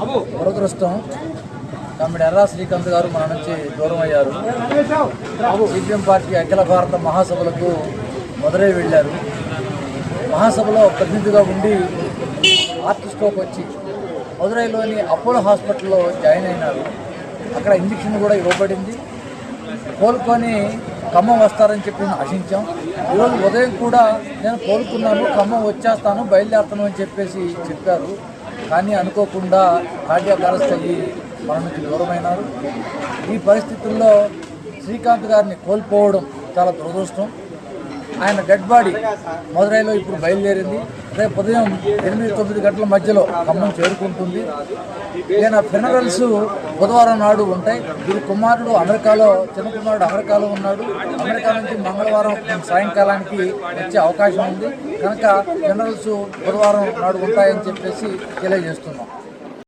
దురదృష్టం. తమ్ముడు ఎర్రా శ్రీకాంత్ గారు మన నుంచి దూరం అయ్యారు. సిపిఎం పార్టీ అఖిల భారత మహాసభలకు మదురై వెళ్ళారు. మహాసభలో ప్రతినిధిగా ఉండి హార్ట్ స్ట్రోక్ వచ్చి మదురైలోని అపోలో హాస్పిటల్లో జాయిన్ అయినారు. అక్కడ ఇంజక్షన్ కూడా ఇవ్వబడింది. కోలుకొని ఖమ్మం వస్తారని చెప్పి ఆశించాం. ఈరోజు ఉదయం కూడా నేను కోలుకున్నాను ఖమ్మం వచ్చేస్తాను బయలుదేరుతాను అని చెప్పేసి చెప్పారు. కానీ అనుకోకుండా కార్డియాక్ అరెస్ట్ అయ్యి మన నుంచి దూరమైనారు. ఈ పరిస్థితుల్లో శ్రీకాంత్ గారిని కోల్పోవడం చాలా దురదృష్టం. ఆయన డెడ్ బాడీ మదురైలో ఇప్పుడు బయలుదేరింది. రేపు ఉదయం ఎనిమిది తొమ్మిది గంటల మధ్యలో ఖమ్మం చేరుకుంటుంది. ఈయన ఫెనరల్స్ బుధవారం నాడు ఉంటాయి. వీరి కుమారుడు అమెరికాలో చిన్న కుమారుడు అమెరికాలో ఉన్నాడు. అమెరికా నుంచి మంగళవారం సాయంకాలానికి వచ్చే అవకాశం ఉంది. కనుక ఫెనరల్స్ బుధవారం నాడు ఉంటాయని చెప్పేసి తెలియజేస్తున్నాం.